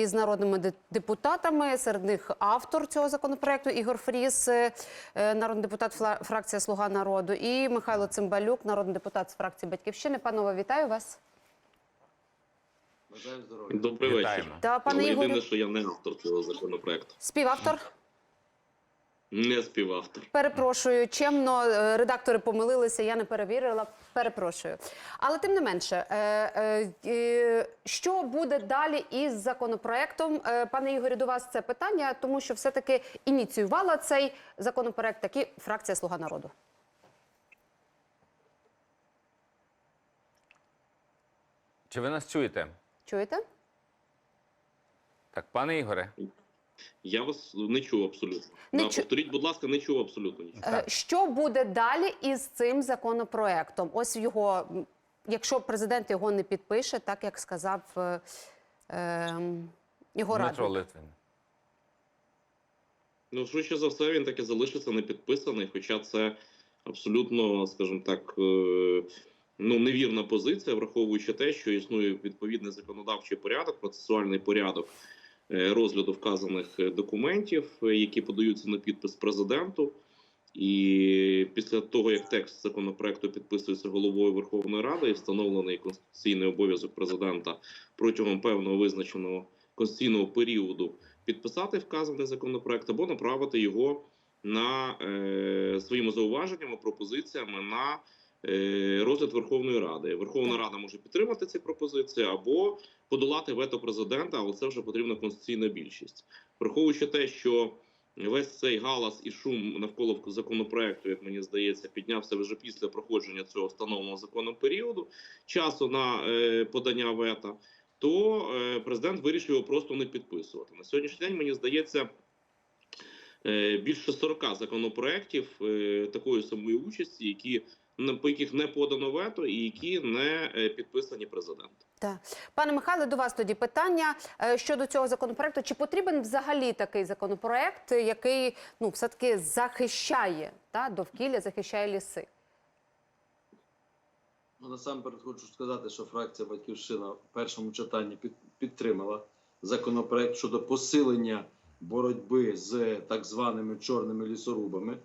із народними депутатами. Серед них автор цього законопроекту Ігор Фріс, е, е, народний депутат фракція Слуга народу, і Михайло Цимбалюк, народний депутат з фракції Батьківщини. Панове, вітаю вас. Добрий вечір. Та пане Але єдине, що я не автор цього законопроекту. співавтор. Не співавтор. Перепрошую, чемно е, редактори помилилися, я не перевірила. Перепрошую. Але тим не менше, е, е, що буде далі із законопроектом? Е, Пане Ігорю, до вас це питання, тому що все-таки ініціювала цей законопроект таки фракція Слуга народу. Чи ви нас чуєте? Чуєте? Так, пане Ігоре, Я вас не чув абсолютно. Не Да, чу- Повторіть, будь ласка, не чув абсолютно нічого. Е, Що буде далі із цим законопроектом? Ось його, якщо президент його не підпише, так як сказав е, е, його Дмитро радник. Литвин. Ну, швидше за все, він таки залишиться не підписаний, хоча це абсолютно, скажімо так, е, ну, невірна позиція, враховуючи те, що існує відповідний законодавчий порядок, процесуальний порядок розгляду вказаних е, документів, е, які подаються на підпис президенту. І після того, як текст законопроекту підписується головою Верховної Ради і встановлений конституційний обов'язок президента протягом певного визначеного конституційного періоду підписати вказаний законопроект або направити його на е, своїми зауваженнями, пропозиціями на е, розгляд Верховної Ради. Верховна Рада може підтримати ці пропозиції або подолати вето президента, але це вже потрібна конституційна більшість, враховуючи те, що весь цей галас і шум навколо законопроекту, як мені здається, піднявся вже після проходження цього встановленого законом періоду часу на е, подання вета то е, президент вирішив його просто не підписувати. На сьогоднішній день мені здається. е, Більше 40 законопроєктів е, такої самої участі, які по яких не подано вето, і які не е, підписані президентом. Так. Пане Михайле, до вас тоді питання е, щодо цього законопроекту. Чи потрібен взагалі такий законопроект, який ну все-таки захищає та, довкілля, захищає ліси? Ну, насамперед хочу сказати, що фракція Батьківщина в першому читанні під, підтримала законопроект щодо посилення боротьби з так званими чорними лісорубами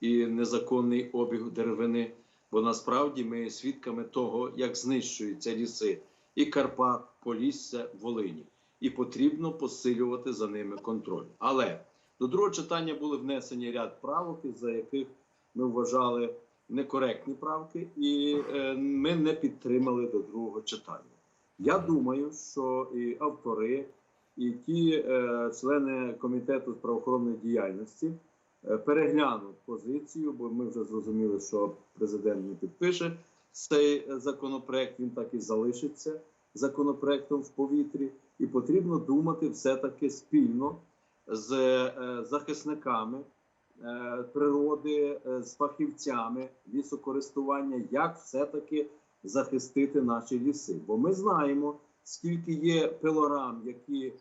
і незаконний обіг деревини. Бо насправді ми свідками того, як знищуються ліси і Карпат, Полісся, Волині. І потрібно посилювати за ними контроль. Але до другого читання були внесені ряд правок, за яких ми вважали некоректні правки, і е, ми не підтримали до другого читання. Я думаю, що і автори, і ті е, члени комітету з правоохоронної діяльності е, переглянуть позицію, бо ми вже зрозуміли, що президент не підпише цей е, законопроект. Він так і залишиться законопроектом в повітрі, і потрібно думати все-таки спільно з е, захисниками природи, з фахівцями лісокористування, як все-таки захистити наші ліси. Бо ми знаємо, скільки є пилорам, які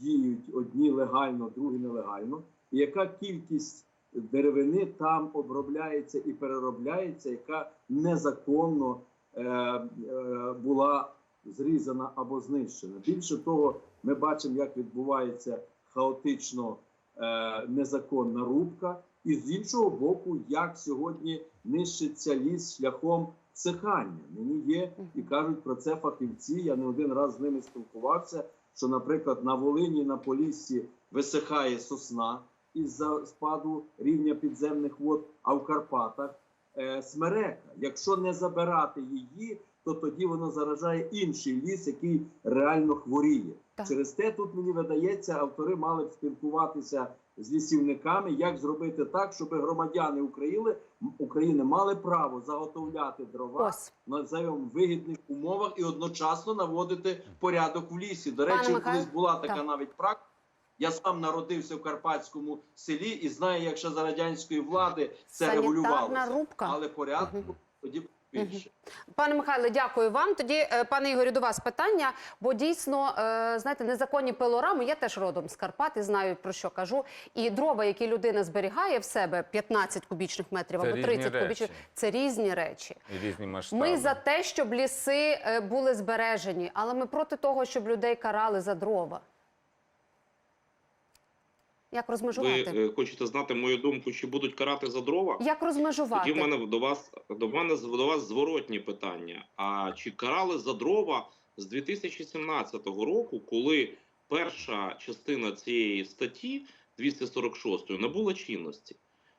діють одні легально, другі нелегально, яка кількість деревини там обробляється і переробляється, яка незаконно е, е, була зрізана або знищена. Більше того, ми бачимо, як відбувається хаотично е, незаконна рубка, і з іншого боку, як сьогодні нищиться ліс шляхом всихання. Мені є і кажуть про це фахівці. Я не один раз з ними спілкувався. Що, наприклад, на Волині, на Поліссі висихає сосна із-за спаду рівня підземних вод, а в Карпатах е, смерека. Якщо не забирати її, то тоді воно заражає інший ліс, який реально хворіє. Так. Через те тут мені видається, автори мали б спілкуватися з лісівниками, як зробити так, щоб громадяни України, України мали право заготовляти дрова Ось назовемо вигідних умовах і одночасно наводити порядок в лісі. До речі, колись була така так. навіть практика. Я сам народився в карпатському селі і знаю, як ще за радянської влади це Санітарна регулювалося. рубка. Але порядку Мгм. тоді більше. Пане Михайле, дякую вам. Тоді, е, пане Ігорю, до вас питання. Бо дійсно, е, знаєте, незаконні пилорами, я теж родом з Карпат і знаю про що кажу. І дрова, які людина зберігає в себе 15 кубічних метрів Це або різні 30 кубічних, речі. це різні речі. І різні масштаби. Ми за те, щоб ліси е, були збережені, але ми проти того, щоб людей карали за дрова. Як розмежувати? е, хочете знати мою думку, чи будуть карати за дрова? Як розмежувати? Тоді в мене до вас до мене до вас зворотні питання. А чи карали за дрова з 2017 року, коли перша частина цієї статті 246 набула чинності?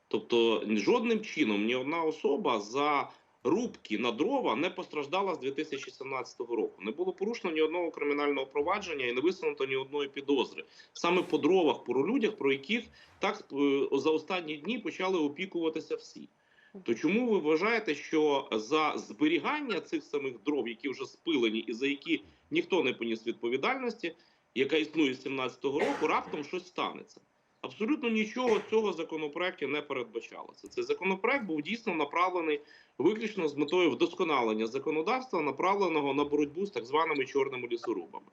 Тобто жодним чином ні одна особа за рубки на дрова не постраждала з 2017 року. Не було порушено ні одного кримінального провадження і не висунуто ні одної підозри. Саме по дровах, по людях, про яких так е, за останні дні почали опікуватися всі. То чому ви вважаєте, що за зберігання цих самих дров, які вже спилені, і за які ніхто не поніс відповідальності, яка існує з 17-го року, раптом щось станеться? Абсолютно нічого цього законопроекті не передбачалося. Цей законопроект був дійсно направлений виключно з метою вдосконалення законодавства, направленого на боротьбу з так званими чорними лісорубами.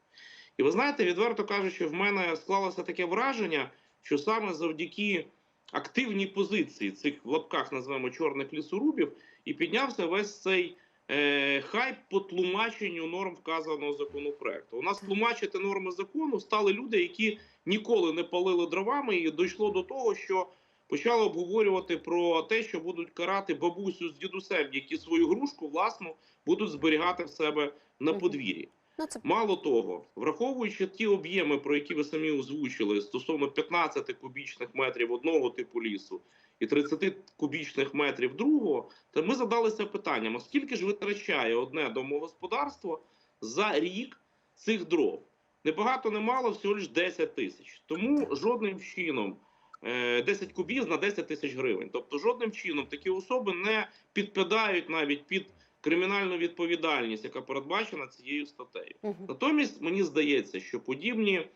І ви знаєте, відверто кажучи, в мене склалося таке враження, що саме завдяки активній позиції цих в лапках називаємо чорних лісорубів, і піднявся весь цей е, хайп по тлумаченню норм вказаного законопроекту. У нас тлумачити норми закону стали люди, які ніколи не палили дровами, і дійшло до того, що почали обговорювати про те, що будуть карати бабусю з дідусем, які свою грушку власну будуть зберігати в себе на подвір'ї. Ну, Мало того, враховуючи ті об'єми, про які ви самі озвучили, стосовно 15 кубічних метрів одного типу лісу і 30 кубічних метрів другого, то ми задалися питанням: скільки ж витрачає одне домогосподарство за рік цих дров? Не багато, не мало, всього лиш 10 тисяч. Тому жодним чином. е, 10 кубів на 10 тисяч гривень. Тобто жодним чином такі особи не підпадають навіть під кримінальну відповідальність, яка передбачена цією статтею. Натомість мені здається, що подібні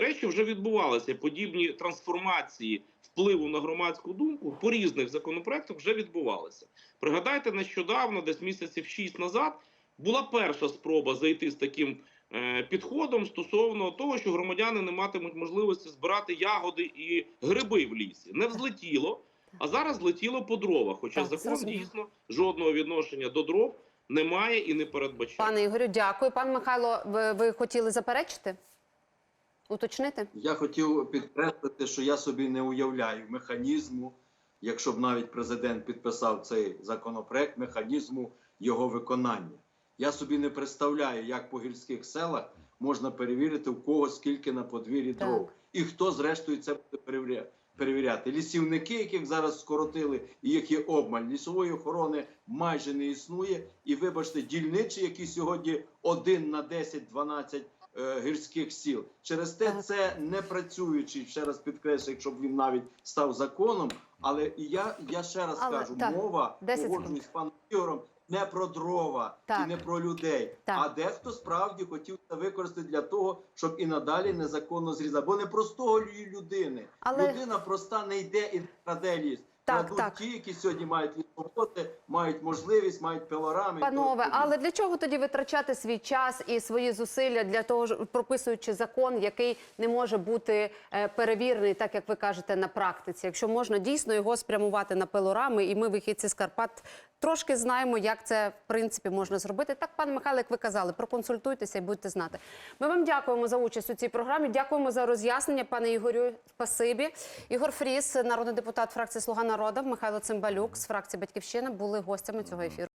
речі вже відбувалися, подібні трансформації впливу на громадську думку по різних законопроектах вже відбувалися. Пригадайте, нещодавно, десь місяців шість назад, була перша спроба зайти з таким е, підходом стосовно того, що громадяни не матимуть можливості збирати ягоди і гриби в лісі. Не взлетіло, а зараз злетіло по дровах. Хоча Так, закон зрозуміло. дійсно жодного відношення до дров не має і не передбачає. Пане Ігорю, дякую. Пан Михайло, ви, ви хотіли заперечити? Уточнити? Я хотів підкреслити, що я собі не уявляю механізму, якщо б навіть президент підписав цей законопроект, механізму його виконання. Я собі не представляю, як по гірських селах можна перевірити в кого скільки на подвір'ї дров, і хто зрештою це буде перевіря- перевіряти. Лісівники, яких зараз скоротили, і їх є обмаль, лісової охорони майже не існує. І вибачте, дільничі, які сьогодні один на 10-12 е, гірських сіл. Через те це не працюючий, ще раз підкреслю, якщо б він навіть став законом. Але я, я ще раз Але, кажу, так, мова 10 погоджуюсь з паном Ігорем, не про дрова Так. і не про людей. Так. А дехто справді хотів це використати для того, щоб і надалі незаконно зрізати. Бо не простого людини. Але- Людина проста не йде і краде ліс. Так, Крадуть так. ті, які сьогодні мають лісоводи, мають можливість, мають пилорами. Панове, але для чого тоді витрачати свій час і свої зусилля для того, прописуючи закон, який не може бути е, перевірений, так як ви кажете, на практиці? Якщо можна дійсно його спрямувати на пилорами, і ми, вихідці з Карпат, трошки знаємо, як це в принципі можна зробити. Так, пане Михайло, як ви казали, проконсультуйтеся і будьте знати. Ми вам дякуємо за участь у цій програмі. Дякуємо за роз'яснення, пане Ігорю. Спасибі. Ігор Фріс, народний депутат фракції Слуга народу, Михайло Цимбалюк з фракції Батьківщина були гостями цього ефіру.